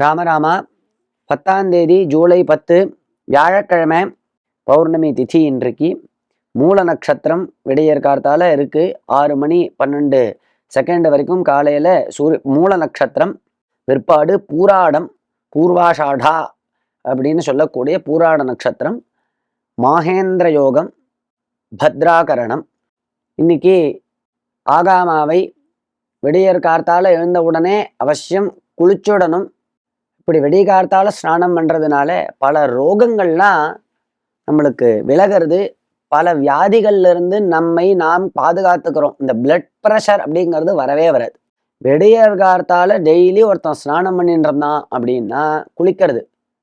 ராமராமா பத்தாம் தேதி ஜூலை பத்து வியாழக்கிழமை பௌர்ணமி திதி இன்றைக்கு மூல நட்சத்திரம் விடையற்கார்த்தால இருக்கு. ஆறு மணி பன்னெண்டு செகண்ட் வரைக்கும் காலையில சூரிய மூல நட்சத்திரம் பிற்பாடு பூராடம் பூர்வாஷாடா அப்படின்னு சொல்லக்கூடிய பூராட நட்சத்திரம் மாகேந்திர யோகம் பத்ராகரணம். இன்னைக்கு ஆகாமாவை விடியற் கார்த்தால அவசியம் குளிச்சுடணும். இப்படி வெடிகார்த்தால ஸ்நானம் பண்ணுறதுனால பல ரோகங்கள்லாம் நம்மளுக்கு விலகிறது பல வியாதிகள்லேருந்து நம்மை நாம் பாதுகாத்துக்கிறோம். இந்த பிளட் ப்ரெஷர் அப்படிங்கிறது வரவே வராது. வெடியற்கார்த்தால டெய்லி ஒருத்தன் ஸ்நானம் பண்ணிட்டு இருந்தான் அப்படின்னா குளிக்கிறது.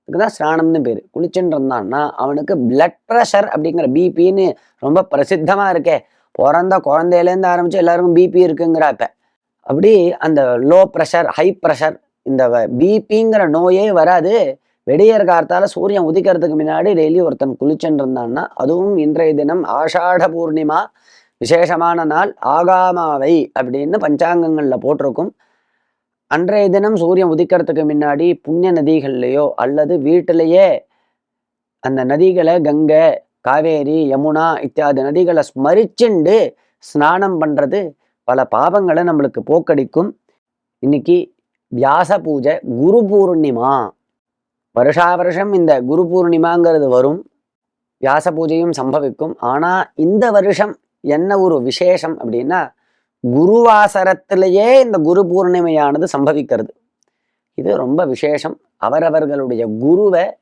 இதுக்குதான் ஸ்நானம்னு பேர். குளிச்சுட்டு இருந்தான்னா அவனுக்கு பிளட் ப்ரெஷர் அப்படிங்கிற பிபின்னு ரொம்ப பிரசித்தமாக இருக்கே. பிறந்த குழந்தையிலேருந்து ஆரம்பித்து எல்லாருக்கும் பிபி இருக்குங்கிறப்ப அப்படி அந்த லோ ப்ரெஷர் ஹை ப்ரெஷர் இந்த பிபிங்கிற நோயே வராது. வெடியர் கார்த்தால சூரியன் உதிக்கிறதுக்கு முன்னாடி டெய்லி ஒருத்தன் குளிச்சுட்டு இருந்தான்னா அதுவும் இன்றைய தினம் ஆஷாட பூர்ணிமா விசேஷமான நாள் ஆகாமாவை அப்படின்னு பஞ்சாங்கங்களில் போட்டிருக்கும். அன்றைய தினம் சூரியன் உதிக்கிறதுக்கு முன்னாடி புண்ணிய நதிகள்லையோ அல்லது வீட்டிலேயே அந்த நதிகளை கங்கை காவேரி யமுனா இத்தியாதி நதிகளை ஸ்மரிச்சுண்டு ஸ்நானம் பண்ணுறது பல பாவங்களை நம்மளுக்கு போக்கடிக்கும். இன்னைக்கு வியாச பூஜை குரு பூர்ணிமா. வருஷா வருஷம் இந்த குரு பூர்ணிமாங்கிறது வரும். வியாச பூஜையும் சம்பவிக்கும். ஆனால் இந்த வருஷம் என்ன ஒரு விசேஷம் அப்படின்னா குருவாசரத்திலேயே இந்த குரு பூர்ணிமையானது சம்பவிக்கிறது. இது ரொம்ப விசேஷம். அவரவர்களுடைய குருவை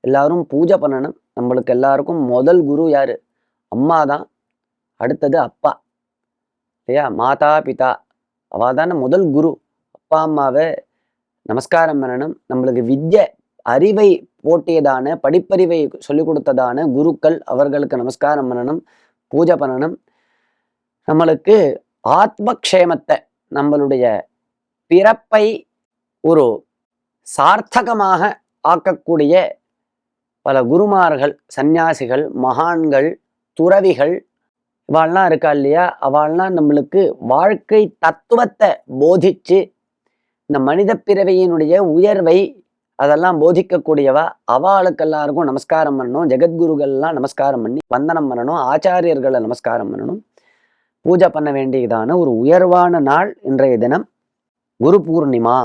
எல்லாரும் பூஜை பண்ணணும். நம்மளுக்கு எல்லாருக்கும் முதல் குரு யார்? அம்மா தான். அடுத்தது அப்பா. இல்லையா? மாதா பிதா. அவள் தானே முதல் குரு. அப்பா அம்மாவை நமஸ்காரம் பண்ணணும். நம்மளுக்கு வித்ய அறிவை போட்டியதான படிப்பறிவை சொல்லிக் கொடுத்ததான குருக்கள் அவர்களுக்கு நமஸ்காரம் பண்ணணும் பூஜை பண்ணணும். நம்மளுக்கு ஆத்மக்ஷேமத்தை நம்மளுடைய பிறப்பை ஒரு சார்த்தகமாக ஆக்கக்கூடிய பல குருமார்கள் சந்நியாசிகள் மகான்கள் துறவிகள் இவாள்லாம் இருக்கா இல்லையா? அவள்லாம் நம்மளுக்கு வாழ்க்கை தத்துவத்தை போதிச்சு இந்த மனித பிறவியினுடைய உயர்வை அதெல்லாம் போதிக்கக்கூடியவா? அவளுக்கு எல்லாருக்கும் நமஸ்காரம் பண்ணணும். ஜெகத்குருகள்லாம் நமஸ்காரம் பண்ணி வந்தனம் பண்ணணும். ஆச்சாரியர்களை நமஸ்காரம் பண்ணணும். பூஜை பண்ண வேண்டியதான ஒரு உயர்வான நாள் இன்றைய தினம். குரு பூர்ணிமா.